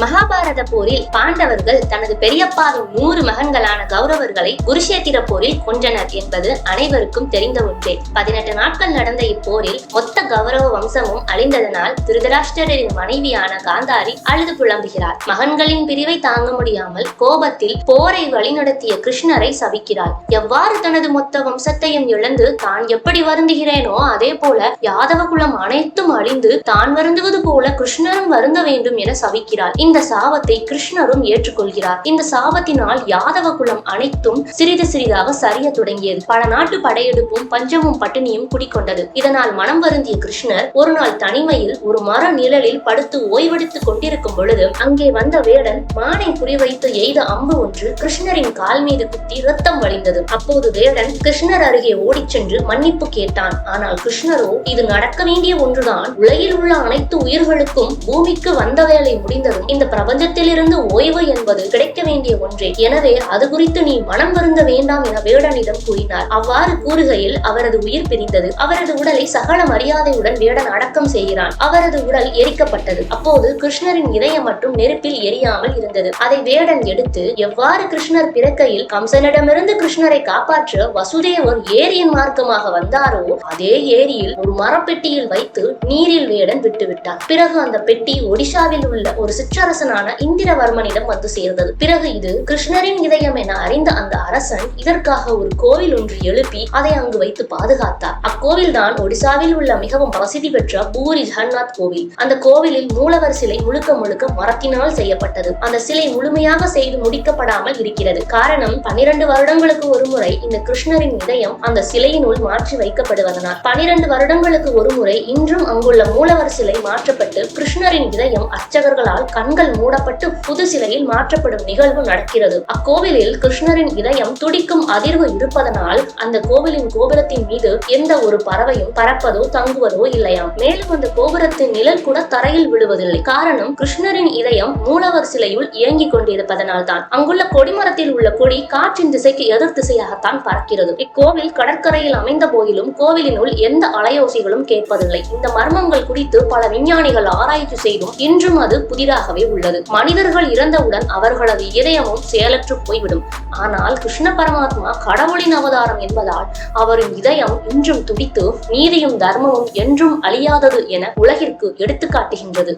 மகாபாரத போரில் பாண்டவர்கள் தனது பெரியப்பாவின் நூறு மகன்களான கௌரவர்களை குருஷேத்திர போரில் கொன்றனர் என்பது அனைவருக்கும் தெரிந்த ஒன்றே. பதினெட்டு நாட்கள் நடந்த இப்போரில் மொத்த கௌரவ வம்சமும் அழிந்ததனால் திருதராஷ்டரின் மனைவியான காந்தாரி அழுது புலம்புகிறார். மகன்களின் பிரிவை தாங்க முடியாமல் கோபத்தில் போரை வழிநடத்திய கிருஷ்ணரை சபிக்கிறார் எவ்வாறு தனது மொத்த வம்சத்தையும் இழந்து தான் எப்படி வருந்துகிறேனோ அதே போல யாதவ குலம் அனைத்தும் அழிந்து தான் வருந்துவது போல கிருஷ்ணரும் வருந்த வேண்டும் என சபிக்கிறார் இந்த சாபத்தை கிருஷ்ணரும் ஏற்றுக்கொள்கிறார். இந்த சாபத்தினால் யாதவ குலம் அனைத்தும் சிறிது சிறிதாக சரிய தொடங்கியது. பல நாட்டு படையெடுப்பும் பஞ்சமும் பட்டினியும் குடிக்கொண்டது. இதனால் மனம் வருந்திய கிருஷ்ணர் ஒரு நாள் தனிமையில் ஒரு மர நிழலில் படுத்து ஓய்வெடுத்துக் கொண்டிருக்கும் பொழுது அங்கே வந்த வேடன் மானை குறிவைத்து எய்த அம்பு ஒன்று கிருஷ்ணரின் கால் மீது குத்தி ரத்தம் வழிந்தது. அப்போது வேடன் கிருஷ்ணர் அருகே ஓடிச் சென்று மன்னிப்பு கேட்டான். ஆனால் கிருஷ்ணரோ இது நடக்க வேண்டிய ஒன்றுதான். உலகில் உள்ள அனைத்து உயிர்களுக்கும் பூமிக்கு வந்த வேலை முடிந்ததும் இந்த பிரபஞ்சத்திலிருந்து ஓய்வு என்பது கிடைக்க வேண்டிய ஒன்றே. எனவே அது குறித்து நீ மனம் வருந்த வேண்டாம் என வேடனிடம் கூறினார். அவ்வாறு கூறுகையில் அவரது உயிர் பிரிந்தது. அவரது உடலை சகல மரியாதையுடன் வேடன் அடக்கம் செய்கிறான். அவரது உடல் எரிக்கப்பட்டது. அப்போது கிருஷ்ணரின் இதயம் மட்டும் நெருப்பில் எரியாமல் இருந்தது. அதை வேடன் எடுத்து எவ்வாறு கிருஷ்ணர் பிறக்கையில் கம்சனிடமிருந்து கிருஷ்ணரை காப்பாற்ற வசுதேவர் ஏரியின் மார்க்கமாக வந்தாரோ அதே ஏரியில் ஒரு மரப்பெட்டியில் வைத்து நீரில் வேடன் விட்டுவிட்டார். பிறகு அந்த பெட்டி ஒடிசாவில் உள்ள ஒரு அரசனான இந்திரவர்மனிடம் வந்து சேர்ந்தது. பிறகு இது கிருஷ்ணரின் இதயம் என அறிந்த அந்த அரசன் இதற்காக ஒரு கோவில் ஒன்று எழுப்பி அதை அங்கு வைத்து பாதுகாத்தார். அக்கோவில் தான் ஒடிசாவில் உள்ள மிகவும் பிரசித்தி பெற்ற பூரி ஜெகநாத் கோவில். அந்த கோவிலில் மூலவர் சிலை முழுக்க முழுக்க மரத்தினால் செய்யப்பட்டது. அந்த சிலை முழுமையாக செய்து முடிக்கப்படாமல் இருக்கிறது. காரணம் பனிரெண்டு வருடங்களுக்கு ஒரு முறை இந்த கிருஷ்ணரின் இதயம் அந்த சிலையினுள் மாற்றி வைக்கப்படுவதனால். பனிரெண்டு வருடங்களுக்கு ஒரு முறை இன்றும் அங்குள்ள மூலவர் சிலை மாற்றப்பட்டு கிருஷ்ணரின் இதயம் அர்ச்சகர்களால் கண் கண்கள் மூடப்பட்டு புது சிலையில் மாற்றப்படும் நிகழ்வு நடக்கிறது. அக்கோவிலில் கிருஷ்ணரின் இதயம் துடிக்கும் அதிர்வு இருப்பதனால் அந்த கோவிலின் கோபுரத்தின் மீது எந்த ஒரு பறவையும் பறப்பதோ தங்குவதோ இல்லையாம். மேலும் அந்த கோபுரத்தின் நிழல் கூட தரையில் விழுவதில்லை. காரணம் கிருஷ்ணரின் இதயம் மூலவர் சிலையுள் இயங்கிக் கொண்டிருப்பதனால் தான் அங்குள்ள கொடிமரத்தில் உள்ள கொடி காற்றின் திசைக்கு எதிர் திசையாகத்தான் பறக்கிறது. இக்கோவில் கடற்கரையில் அமைந்த போதிலும் கோவிலினுள் எந்த அலையோசைகளும் கேட்பதில்லை. இந்த மர்மங்கள் குறித்து பல விஞ்ஞானிகள் ஆராய்ச்சி செய்தும் இன்றும் அது புதிதாகவே உள்ளது. மனிதர்கள் இறந்தவுடன் அவர்களது இதயமும் செயலற்று போய்விடும். ஆனால் கிருஷ்ண பரமாத்மா கடவுளின் அவதாரம் என்பதால் அவரின் இதயம் இன்றும் துடித்து நீதியும் தர்மமும் என்றும் அழியாதது என உலகிற்கு எடுத்துக்காட்டுகின்றது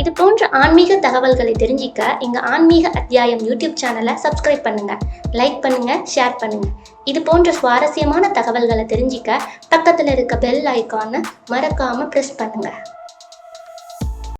இது போன்ற ஆன்மீக தகவல்களை தெரிஞ்சிக்க எங்க ஆன்மீக அத்தியாயம் யூடியூப் சேனலை சப்ஸ்கிரைப் பண்ணுங்க. லைக் பண்ணுங்க ஷேர் பண்ணுங்க. இது போன்ற சுவாரஸ்யமான தகவல்களை தெரிஞ்சிக்க பக்கத்துல இருக்க பெல் ஐகானை மறக்காம பிரஸ் பண்ணுங்க.